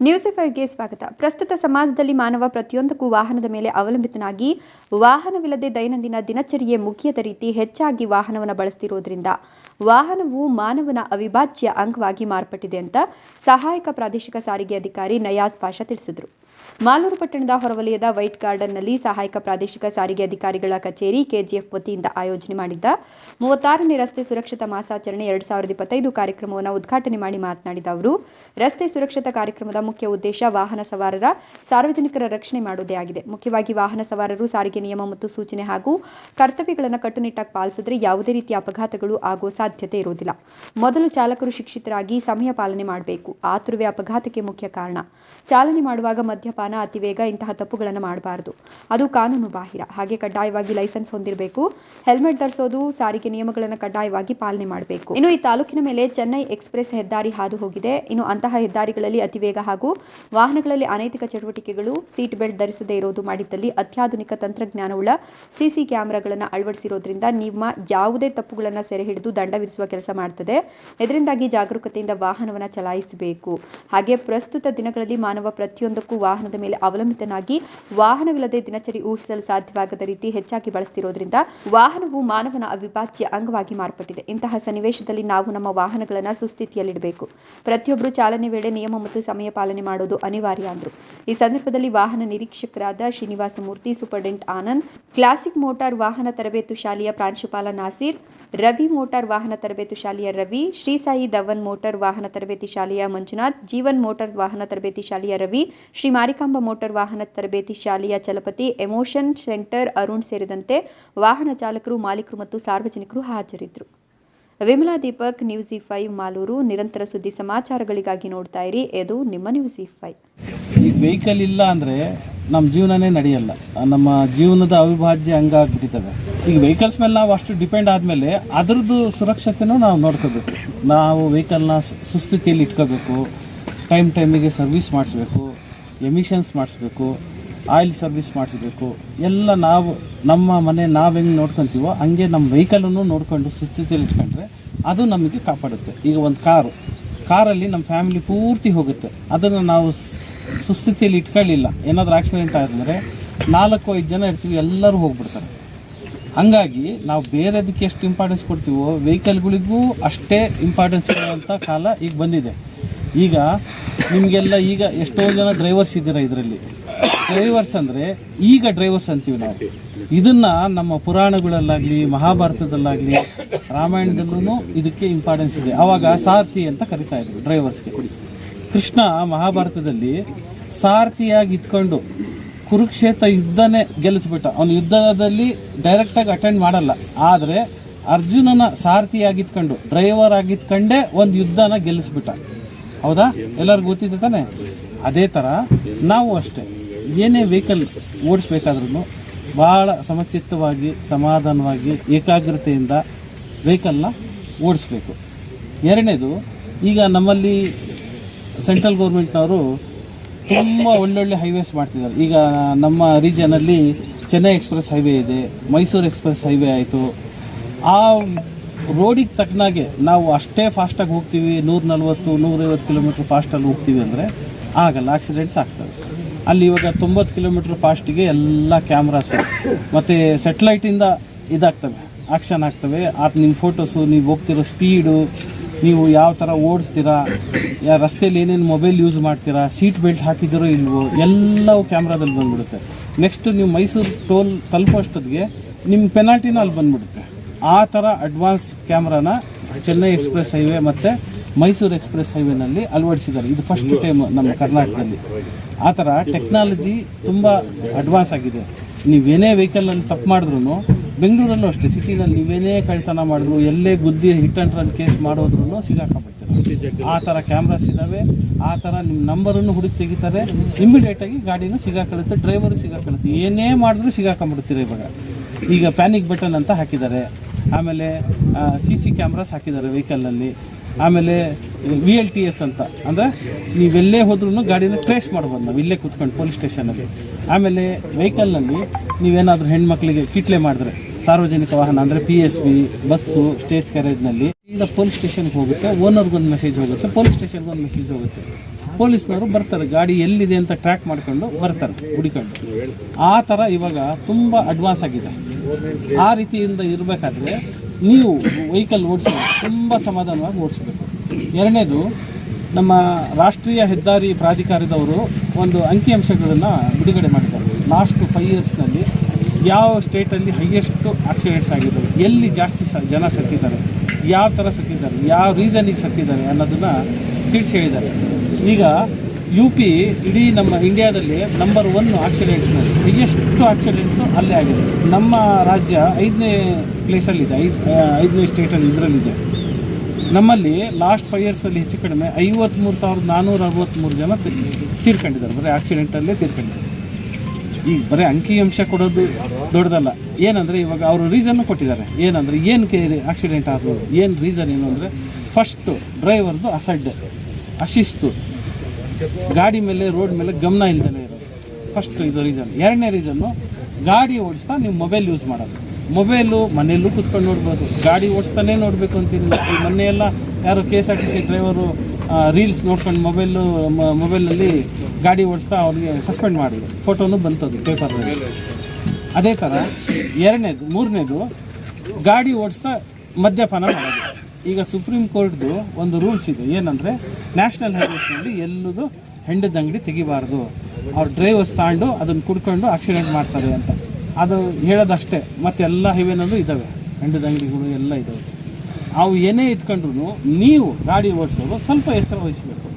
News ಫೈವ್ಗೆ ಸ್ವಾಗತ. ಪ್ರಸ್ತುತ ಸಮಾಜದಲ್ಲಿ ಮಾನವ ಪ್ರತಿಯೊಂದಕ್ಕೂ ವಾಹನದ ಮೇಲೆ ಅವಲಂಬಿತನಾಗಿ ವಾಹನವಿಲ್ಲದೆ ದೈನಂದಿನ ದಿನಚರಿಯೆ ಮುಖ್ಯದ ರೀತಿ ಹೆಚ್ಚಾಗಿ ವಾಹನವನ್ನು ಬಳಸ್ತಿರೋದ್ರಿಂದ ವಾಹನವು ಮಾನವನ ಅವಿಭಾಜ್ಯ ಅಂಗವಾಗಿ ಮಾರ್ಪಟ್ಟಿದೆ ಅಂತ ಸಹಾಯಕ ಪ್ರಾದೇಶಿಕ ಸಾರಿಗೆ ಅಧಿಕಾರಿ ನಯಾಜ್ ಪಾಷಾ ತಿಳಿಸಿದರು. ಮಾಲೂರು ಪಟ್ಟಣದ ಹೊರವಲಯದ ವೈಟ್ ಗಾರ್ಡನ್ನಲ್ಲಿ ಸಹಾಯಕ ಪ್ರಾದೇಶಿಕ ಸಾರಿಗೆ ಅಧಿಕಾರಿಗಳ ಕಚೇರಿ ಕೆಜಿಎಫ್ ವತಿಯಿಂದ ಆಯೋಜನೆ ಮಾಡಿದ್ದ ಮೂವತ್ತಾರನೇ ರಸ್ತೆ ಸುರಕ್ಷತಾ ಮಾಸಾಚರಣೆ ಎರಡ್ ಸಾವಿರದ ಇಪ್ಪತ್ತೈದು ಕಾರ್ಯಕ್ರಮವನ್ನು ಉದ್ಘಾಟನೆ ಮಾಡಿ ಮಾತನಾಡಿದ ಅವರು, ರಸ್ತೆ ಸುರಕ್ಷತಾ ಕಾರ್ಯಕ್ರಮದ ಮುಖ್ಯ ಉದ್ದೇಶ ವಾಹನ ಸವಾರರ ಸಾರ್ವಜನಿಕರ ರಕ್ಷಣೆ ಮಾಡುವುದೇ ಆಗಿದೆ. ಮುಖ್ಯವಾಗಿ ವಾಹನ ಸವಾರರು ಸಾರಿಗೆ ನಿಯಮ ಮತ್ತು ಸೂಚನೆ ಹಾಗೂ ಕರ್ತವ್ಯಗಳನ್ನು ಕಟ್ಟುನಿಟ್ಟಾಗಿ ಪಾಲಿಸಿದರೆ ಯಾವುದೇ ರೀತಿಯ ಅಪಘಾತಗಳು ಆಗುವ ಸಾಧ್ಯತೆ ಇರುವುದಿಲ್ಲ. ಮೊದಲು ಚಾಲಕರು ಶಿಕ್ಷಿತರಾಗಿ ಸಮಯ ಪಾಲನೆ ಮಾಡಬೇಕು. ಆತುರವೇ ಅಪಘಾತಕ್ಕೆ ಮುಖ್ಯ ಕಾರಣ. ಚಾಲನೆ ಮಾಡುವಾಗ ಮದ್ಯಪಾನ, ಅತಿವೇಗ ಇಂತಹ ತಪ್ಪುಗಳನ್ನು ಮಾಡಬಾರ್ದು. ಅದು ಕಾನೂನು ಬಾಹಿರ. ಹಾಗೆ ಕಡ್ಡಾಯವಾಗಿ ಲೈಸೆನ್ಸ್ ಹೊಂದಿರಬೇಕು. ಹೆಲ್ಮೆಟ್ ಧರಿಸೋದು ಸಾರಿಗೆ ನಿಯಮಗಳನ್ನು ಕಡ್ಡಾಯವಾಗಿ ಪಾಲನೆ ಮಾಡಬೇಕು. ಇನ್ನು ಈ ತಾಲೂಕಿನ ಮೇಲೆ ಚೆನ್ನೈ ಎಕ್ಸ್ಪ್ರೆಸ್ ಹೆದ್ದಾರಿ ಹಾದು ಹೋಗಿದೆ. ಇನ್ನು ಅಂತಹ ಹೆದ್ದಾರಿಗಳಲ್ಲಿ ಅತಿವೇಗ ಹಾಗೂ ವಾಹನಗಳಲ್ಲಿ ಅನೈತಿಕ ಚಟುವಟಿಕೆಗಳು ಸೀಟ್ ಬೆಲ್ಟ್ ಧರಿಸದೇ ಇರೋದು ಮಾಡಿದ್ದಲ್ಲಿ ಅತ್ಯಾಧುನಿಕ ತಂತ್ರಜ್ಞಾನವುಳ್ಳ ಸಿಸಿ ಕ್ಯಾಮೆರಾಗಳನ್ನು ಅಳವಡಿಸಿರೋದ್ರಿಂದ ನಿಮ್ಮ ಯಾವುದೇ ತಪ್ಪುಗಳನ್ನು ಸೆರೆ ಹಿಡಿದು ದಂಡ ವಿಧಿಸುವ ಕೆಲಸ ಮಾಡ್ತದೆ. ಇದರಿಂದಾಗಿ ಜಾಗರೂಕತೆಯಿಂದ ವಾಹನವನ್ನು ಚಲಾಯಿಸಬೇಕು. ಹಾಗೆ ಪ್ರಸ್ತುತ ದಿನಗಳಲ್ಲಿ ಮಾನವ ಪ್ರತಿಯೊಂದಕ್ಕೂ ವಾಹನದ ಮೇಲೆ ಅವಲಂಬಿತನಾಗಿ ವಾಹನವಿಲ್ಲದೆ ದಿನಚರಿ ಊಹಿಸಲು ಸಾಧ್ಯವಾಗದ ರೀತಿ ಹೆಚ್ಚಾಗಿ ಬಳಸ್ತಿರೋದ್ರಿಂದ ವಾಹನವು ಮಾನವನ ಅವಿಭಾಜ್ಯ ಅಂಗವಾಗಿ ಮಾರ್ಪಟ್ಟಿದೆ. ಇಂತಹ ಸನ್ನಿವೇಶದಲ್ಲಿ ನಾವು ನಮ್ಮ ವಾಹನಗಳನ್ನು ಸುಸ್ಥಿತಿಯಲ್ಲಿಡಬೇಕು. ಪ್ರತಿಯೊಬ್ಬರು ಚಾಲನೆ ವೇಳೆ ನಿಯಮ ಮತ್ತು ಸಮಯ ಪಾಲನೆ ಮಾಡೋದು ಅನಿವಾರ್ಯ ಅಂದರು. ಈ ಸಂದರ್ಭದಲ್ಲಿ ವಾಹನ ನಿರೀಕ್ಷಕರಾದ Srinivasa Murthy, superintendent Anand, classic motor ವಾಹನ ತರಬೇತು ಶಾಲೆಯ ಪ್ರಾಂಶುಪಾಲ ನಾಸೀರ್, ರವಿ ಮೋಟಾರ್ ವಾಹನ ತರಬೇತು ಶಾಲೆಯ ರವಿ, ಶ್ರೀ ಸಾಯಿ ಧವನ್ ಮೋಟಾರ್ ವಾಹನ ತರಬೇತಿ ಶಾಲೆಯ ಮಂಜುನಾಥ್, ಜೀವನ್ ಮೋಟಾರ್ ವಾಹನ ತರಬೇತಿ ಶಾಲೆಯ ರವಿ, ಶ್ರೀ ಮಾರಿಕಾಂಬ ಮೋಟಾರ್ ವಾಹನ ತರಬೇತಿ ಶಾಲೆಯ ಚಲಪತಿ ಎಮೋಷನ್ ಸೆಂಟರ್ ಅರುಣ್ ಸೇರಿದಂತೆ ವಾಹನ ಚಾಲಕರು, ಮಾಲೀಕರು ಮತ್ತು ಸಾರ್ವಜನಿಕರು ಹಾಜರಿದ್ದರು. Vimala Deepak, news E five Malur, ನಿರಂತರ ಸುದ್ದಿ ಸಮಾಚಾರಗಳಿಗಾಗಿ ನೋಡ್ತಾ ಇರಿ. ಇದು ನಿಮ್ಮ ನ್ಯೂಸ್ ಇ ಫೈವ್. ಈ ವೆಹಿಕಲ್ ಇಲ್ಲ ಅಂದರೆ ನಮ್ಮ ಜೀವನನೇ ನಡೆಯಲ್ಲ. ನಮ್ಮ ಜೀವನದ ಅವಿಭಾಜ್ಯ ಅಂಗ ಆಗ್ಬಿಟ್ಟಿದ್ದಾವೆ ಈಗ ವೆಹಿಕಲ್ಸ್ ಮೇಲೆ ನಾವು ಅಷ್ಟು ಡಿಪೆಂಡ್ ಆದಮೇಲೆ ಅದರದ್ದು ಸುರಕ್ಷತೆನೂ ನಾವು ನೋಡ್ಕೋಬೇಕು. ನಾವು ವೆಹಿಕಲ್ನ ಸುಸ್ಥಿತಿಯಲ್ಲಿ ಇಟ್ಕೋಬೇಕು. ಟೈಮ್ ಟೈಮಿಗೆ ಸರ್ವಿಸ್ ಮಾಡಿಸ್ಬೇಕು. ಎಮಿಷನ್ಸ್ ಮಾಡಿಸ್ಬೇಕು ಆಯಿಲ್ ಸರ್ವಿಸ್ ಮಾಡಿಸ್ಬೇಕು, ಎಲ್ಲ ನಾವು, ನಮ್ಮ ಮನೆ ನಾವು ಹೆಂಗೆ ನೋಡ್ಕೊತೀವೋ ಹಂಗೆ ನಮ್ಮ ವೆಹಿಕಲನ್ನು ನೋಡ್ಕೊಂಡು ಸುಸ್ಥಿತಿಯಲ್ಲಿ ಇಟ್ಕೊಂಡ್ರೆ ಅದು ನಮಗೆ ಕಾಪಾಡುತ್ತೆ. ಈಗ ಒಂದು ಕಾರು, ಕಾರಲ್ಲಿ ನಮ್ಮ ಫ್ಯಾಮಿಲಿ ಪೂರ್ತಿ ಹೋಗುತ್ತೆ. ಅದನ್ನು ನಾವು ಸುಸ್ಥಿತಿಯಲ್ಲಿ ಇಟ್ಕೊಳ್ಳಿಲ್ಲ. ಏನಾದರೂ ಆಕ್ಸಿಡೆಂಟ್ ಆದಮೇಲೆ ನಾಲ್ಕು ಐದು ಜನ ಇರ್ತೀವಿ, ಎಲ್ಲರೂ ಹೋಗ್ಬಿಡ್ತಾರೆ. ಹಂಗಾಗಿ ನಾವು ಬೇರೆದಕ್ಕೆ ಎಷ್ಟು ಇಂಪಾರ್ಟೆನ್ಸ್ ಕೊಡ್ತೀವೋ ವೆಹಿಕಲ್ಗಳಿಗೂ ಅಷ್ಟೇ ಇಂಪಾರ್ಟೆನ್ಸ್ ಇರುವಂಥ ಕಾಲ ಈಗ ಬಂದಿದೆ. ಈಗ ನಿಮಗೆಲ್ಲ ಈಗ ಎಷ್ಟೋ ಜನ ಡ್ರೈವರ್ಸ್ ಇದ್ದೀರಾ ಇದರಲ್ಲಿ. ಡ್ರೈವರ್ಸ್ ಅಂದರೆ ಈಗ ಡ್ರೈವರ್ಸ್ ಅಂತೀವಿ ನಾವು. ಇದನ್ನ ನಮ್ಮ ಪುರಾಣಗಳಲ್ಲಾಗಲಿ, ಮಹಾಭಾರತದಲ್ಲಾಗಲಿ ರಾಮಾಯಣದಲ್ಲೂ ಇದಕ್ಕೆ ಇಂಪಾರ್ಟೆನ್ಸ್ ಇದೆ. ಆವಾಗ ಸಾರಥಿ ಅಂತ ಕರಿತಾ ಇದ್ರು ಡ್ರೈವರ್ಸ್ಗೆ ಕೃಷ್ಣ ಮಹಾಭಾರತದಲ್ಲಿ ಸಾರಥಿಯಾಗಿ ಇದ್ಕೊಂಡು ಕುರುಕ್ಷೇತ್ರ ಯುದ್ಧನೇ ಗೆಲ್ಲಿಸ್ಬಿಟ್ಟ ಅವನು ಯುದ್ಧದಲ್ಲಿ ಡೈರೆಕ್ಟಾಗಿ ಅಟೆಂಡ್ ಮಾಡಲ್ಲ. ಆದರೆ ಅರ್ಜುನನ ಸಾರಥಿಯಾಗಿತ್ಕೊಂಡು ಡ್ರೈವರ್ ಆಗಿತ್ಕೊಂಡೇ ಒಂದು ಯುದ್ಧನ ಗೆಲ್ಲಿಸ್ಬಿಟ್ಟ ಹೌದಾ? ಎಲ್ಲರಿಗೂ ಗೊತ್ತಿದೆ ತಾನೆ? ಅದೇ ಥರ ನಾವು ಅಷ್ಟೇ. ಏನೇ ವೆಹಿಕಲ್ ಓಡಿಸ್ಬೇಕಾದ್ರೂ ಭಾಳ ಸಮಚಿತ್ತವಾಗಿ, ಸಮಾಧಾನವಾಗಿ, ಏಕಾಗ್ರತೆಯಿಂದ ವೆಹಿಕಲ್ನ ಓಡಿಸ್ಬೇಕು. ಎರಡನೇದು, ಈಗ ನಮ್ಮಲ್ಲಿ ಸೆಂಟ್ರಲ್ ಗೌರ್ಮೆಂಟ್ನವರು ತುಂಬ ಒಳ್ಳೊಳ್ಳೆ ಹೈವೇಸ್ ಮಾಡ್ತಿದ್ದಾರೆ. ಈಗ ನಮ್ಮ ರೀಜನಲ್ಲಿ ಚೆನ್ನೈ ಎಕ್ಸ್ಪ್ರೆಸ್ ಹೈವೇ ಇದೆ, ಮೈಸೂರು ಎಕ್ಸ್ಪ್ರೆಸ್ ಹೈವೇ ಆಯಿತು. ಆ ರೋಡಿಗೆ ತಕ್ಕನಾಗೆ ನಾವು ಅಷ್ಟೇ ಫಾಸ್ಟಾಗಿ ಹೋಗ್ತೀವಿ ನೂರ ನಲ್ವತ್ತು ನೂರೈವತ್ತು ಕಿಲೋಮೀಟ್ರ್ ಫಾಸ್ಟಲ್ಲಿ ಹೋಗ್ತೀವಿ ಅಂದರೆ ಆಗಲ್ಲ ಆಕ್ಸಿಡೆಂಟ್ಸ್ ಆಗ್ತವೆ. ಅಲ್ಲಿ ಇವಾಗ ತೊಂಬತ್ತು ಕಿಲೋಮೀಟ್ರ್ ಫಾಸ್ಟಿಗೆ ಎಲ್ಲ ಕ್ಯಾಮ್ರಾಸು ಮತ್ತು ಸೆಟ್ಲೈಟಿಂದ ಇದಾಗ್ತವೆ ಆಕ್ಷನ್ ಆಗ್ತವೆ. ಅದು ನಿಮ್ಮ ಫೋಟೋಸು ನೀವು ಹೋಗ್ತಿರೋ ಸ್ಪೀಡು ನೀವು ಯಾವ ಥರ ಓಡಿಸ್ತೀರಾ, ಯಾ ರಸ್ತೆಯಲ್ಲಿ ಏನೇನು ಮೊಬೈಲ್ ಯೂಸ್ ಮಾಡ್ತೀರಾ ಸೀಟ್ ಬೆಲ್ಟ್ ಹಾಕಿದಿರೋ ಇಲ್ವೋ, ಎಲ್ಲವೂ ಕ್ಯಾಮ್ರಾದಲ್ಲಿ ಬಂದ್ಬಿಡುತ್ತೆ. ನೆಕ್ಸ್ಟ್ ನೀವು ಮೈಸೂರು ಟೋಲ್ ತಲುಪೋಷ್ಟೊತ್ತಿಗೆ ನಿಮ್ಮ ಪೆನಾಲ್ಟಿನ ಅಲ್ಲಿ ಬಂದ್ಬಿಡುತ್ತೆ. ಆ ಥರ ಅಡ್ವಾನ್ಸ್ ಕ್ಯಾಮ್ರಾನ ಚೆನ್ನೈ ಎಕ್ಸ್ಪ್ರೆಸ್ ಹೈವೇ ಮತ್ತು ಮೈಸೂರು ಎಕ್ಸ್ಪ್ರೆಸ್ ಹೈವೇನಲ್ಲಿ ಅಳವಡಿಸಿದ್ದಾರೆ. ಇದು ಫಸ್ಟ್ ಟೈಮ್ ನಮ್ಮ ಕರ್ನಾಟಕದಲ್ಲಿ. ಆ ಥರ ಟೆಕ್ನಾಲಜಿ ತುಂಬ ಅಡ್ವಾನ್ಸ್ ಆಗಿದೆ. ನೀವೇನೇ ವೆಹಿಕಲಲ್ಲಿ ತಪ್ಪು ಮಾಡಿದ್ರು ಬೆಂಗಳೂರಲ್ಲೂ ಅಷ್ಟೇ, ಸಿಟಿನಲ್ಲಿ ನೀವೇನೇ ಕಳ್ತನ ಮಾಡಿದ್ರು, ಎಲ್ಲೇ ಗುದ್ದಿ ಹಿಟ್ ಆ್ಯಂಡ್ ರನ್ ಕೇಸ್ ಮಾಡೋದ್ರೂ ಸಿಗಾಕೊಂಡ್ಬಿಡ್ತಾರೆ ಆ ಥರ ಕ್ಯಾಮ್ರಾಸ್ ಇದ್ದಾವೆ ಆ ಥರ ನಿಮ್ಮ ನಂಬರನ್ನು ಹುಡುಕಿ ತೆಗಿತಾರೆ. ಇಮಿಡಿಯೇಟಾಗಿ ಗಾಡಿನೂ ಸಿಗಾಕೊಳ್ಳುತ್ತೆ ಡ್ರೈವರು ಸಿಗಾಕೊಳ್ಳುತ್ತೆ. ಏನೇ ಮಾಡಿದ್ರು ಸಿಗಾಕೊಂಡ್ಬಿಡ್ತೀರ ಇವಾಗ. ಈಗ ಪ್ಯಾನಿಕ್ ಬಟನ್ ಅಂತ ಹಾಕಿದ್ದಾರೆ. ಆಮೇಲೆ ಸಿ ಸಿ ಕ್ಯಾಮ್ರಾಸ್ ಹಾಕಿದ್ದಾರೆ ವೆಹಿಕಲ್ನಲ್ಲಿ ಆಮೇಲೆ ವಿ ಎಲ್ ಟಿ ಎಸ್ ಅಂತ. ಅಂದರೆ ನೀವೆಲ್ಲೇ ಹೋದ್ರೂ ಗಾಡಿನ ಟ್ರೇಸ್ ಮಾಡ್ಬೋದು ನಾವು, ಇಲ್ಲೇ ಕೂತ್ಕೊಂಡು ಪೊಲೀಸ್ ಸ್ಟೇಷನಲ್ಲಿ ಆಮೇಲೆ ವೆಹಿಕಲ್ನಲ್ಲಿ ನೀವೇನಾದರೂ ಹೆಣ್ಮಕ್ಳಿಗೆ ಕಿಟ್ಲೆ ಮಾಡಿದ್ರೆ, ಸಾರ್ವಜನಿಕ ವಾಹನ ಅಂದರೆ P S B bus stage ಕ್ಯಾರೇಜ್ನಲ್ಲಿ ಈಗ ಪೊಲೀಸ್ ಸ್ಟೇಷನ್ಗೆ ಹೋಗುತ್ತೆ ಓನರ್ಗೊಂದು ಮೆಸೇಜ್ ಹೋಗುತ್ತೆ ಪೊಲೀಸ್ ಸ್ಟೇಷನ್ಗೊಂದು ಮೆಸೇಜ್ ಹೋಗುತ್ತೆ. ಪೊಲೀಸ್ನವರು ಬರ್ತಾರೆ. ಗಾಡಿ ಎಲ್ಲಿದೆ ಅಂತ ಟ್ರ್ಯಾಕ್ ಮಾಡ್ಕೊಂಡು ಬರ್ತಾರೆ, ಹುಡಿಕೊಂಡು. ಆ ಥರ ಇವಾಗ ತುಂಬ ಅಡ್ವಾನ್ಸ್ ಆಗಿದೆ. ಆ ರೀತಿಯಿಂದ ಇರಬೇಕಾದ್ರೆ ನೀವು ವೆಹಿಕಲ್ ಓಡಿಸಬೇಕು. ತುಂಬ ಸಮಾಧಾನವಾಗಿ ಓಡಿಸ್ಬೇಕು. ಎರಡನೇದು, ನಮ್ಮ ರಾಷ್ಟ್ರೀಯ ಹೆದ್ದಾರಿ ಪ್ರಾಧಿಕಾರದವರು ಒಂದು ಅಂಕಿಅಂಶಗಳನ್ನು ಬಿಡುಗಡೆ ಮಾಡಿದ್ದಾರೆ. ಲಾಸ್ಟ್ ಫೈವ್ ಇಯರ್ಸ್ನಲ್ಲಿ ಯಾವ ಸ್ಟೇಟಲ್ಲಿ ಹೈಯೆಸ್ಟು ಆಕ್ಸಿಡೆಂಟ್ಸ್ ಆಗಿದ್ದಾವೆ, ಎಲ್ಲಿ ಜಾಸ್ತಿ ಜನ ಸತ್ತಿದ್ದಾರೆ, ಯಾವ ಥರ ಸತ್ತಿದ್ದಾರೆ, ಯಾವ ರೀಸನಿಗೆ ಸತ್ತಿದ್ದಾರೆ ಅನ್ನೋದನ್ನು ತಿಳಿಸಿ ಹೇಳಿದ್ದಾರೆ. ಈಗ ಯು ಪಿ ಇಡೀ ನಮ್ಮ ಇಂಡಿಯಾದಲ್ಲಿ ನಂಬರ್ ಒನ್ ಆಕ್ಸಿಡೆಂಟ್ಸ್ನಲ್ಲಿ ಎಷ್ಟು ಆಕ್ಸಿಡೆಂಟ್ಸು ಅಲ್ಲೇ ಆಗಿದೆ. ನಮ್ಮ ರಾಜ್ಯ ಐದನೇ ಪ್ಲೇಸಲ್ಲಿದೆ ಐದು ಐದನೇ ಸ್ಟೇಟಲ್ಲಿ ಇದರಲ್ಲಿದೆ. ನಮ್ಮಲ್ಲಿ ಲಾಸ್ಟ್ ಫೈವ್ ಇಯರ್ಸ್ನಲ್ಲಿ ಹೆಚ್ಚು ಕಡಿಮೆ ಐವತ್ತ್ಮೂರು ಸಾವಿರದ ನಾನ್ನೂರ ಅರವತ್ತ್ಮೂರು ಜನ ತೀರ್ಕೊಂಡಿದ್ದಾರೆ. ಬರೀ ಆಕ್ಸಿಡೆಂಟಲ್ಲೇ ತೀರ್ಕೊಂಡಿದ್ದಾರೆ. ಈಗ ಬರೀ ಅಂಕಿಅಂಶ ಕೊಡೋದು ದೊಡ್ಡದಲ್ಲ. ಏನಂದರೆ ಇವಾಗ ಅವರು ರೀಸನ್ನು ಕೊಟ್ಟಿದ್ದಾರೆ. ಏನಂದರೆ ಏನಕ್ಕೆ ಆಕ್ಸಿಡೆಂಟ್ ಆಗ್ಬೋದು ಏನು ರೀಸನ್ ಏನು ಅಂದರೆ ಫಸ್ಟು ಡ್ರೈವರ್ದು ಅಸಡ್ಡೆ ಅಶಿಸ್ತು ಗಾಡಿ ಮೇಲೆ ರೋಡ್ ಮೇಲೆ ಗಮನ ಇಲ್ದಲೇ ಇರೋದು. ಫಸ್ಟ್ ಇದು ರೀಸನ್ ಎರಡನೇ ರೀಸನ್ನು ಗಾಡಿ ಓಡಿಸ್ತಾ ನೀವು ಮೊಬೈಲ್ ಯೂಸ್ ಮಾಡೋದು. ಮೊಬೈಲು ಮನೆಯಲ್ಲೂ ಕುತ್ಕೊಂಡು ನೋಡ್ಬೋದು. ಗಾಡಿ ಓಡಿಸ್ತಾನೆ ನೋಡಬೇಕು ಅಂತಿಲ್ಲ ಈ ಮೊನ್ನೆ ಎಲ್ಲ ಯಾರೋ K S R T C driver reels ನೋಡ್ಕೊಂಡು ಮೊಬೈಲು ಮೊಬೈಲಲ್ಲಿ ಗಾಡಿ ಓಡಿಸ್ತಾ ಅವ್ರಿಗೆ ಸಸ್ಪೆಂಡ್ ಮಾಡಿದ್ರು. ಫೋಟೋನು ಬಂತದ್ದು ಪೇಪರ್ನಲ್ಲಿ ಅದೇ ಥರ ಎರಡನೇದು, ಮೂರನೇದು ಗಾಡಿ ಓಡಿಸ್ತಾ ಮದ್ಯಪಾನ ಮಾಡೋದು. ಈಗ ಸುಪ್ರೀಂ ಕೋರ್ಟ್ದು ಒಂದು ರೂಲ್ಸ್ ಇದೆ. ಏನಂದರೆ ನ್ಯಾಷನಲ್ ಹೈವೇಸ್ನಲ್ಲಿ ಎಲ್ಲದು ಹೆಂಡದ ಅಂಗಡಿ ತೆಗಿಬಾರ್ದು. ಅವ್ರು ಡ್ರೈವರ್ಸ್ ತಾಂಡು ಅದನ್ನು ಕುಡ್ಕೊಂಡು ಆಕ್ಸಿಡೆಂಟ್ ಮಾಡ್ತಾರೆ ಅಂತ. ಅದು ಹೇಳೋದಷ್ಟೇ. ಮತ್ತು ಎಲ್ಲ ಹೈವೇನಲ್ಲೂ ಇದ್ದಾವೆ ಹೆಂಡದ ಅಂಗಡಿಗಳು ಎಲ್ಲ ಇದ್ದಾವೆ ಅವು ಏನೇ ಇದ್ಕೊಂಡ್ರು ನೀವು ಗಾಡಿ ಓಡಿಸೋದು ಸ್ವಲ್ಪ ಎಚ್ಚರ ವಹಿಸಬೇಕು.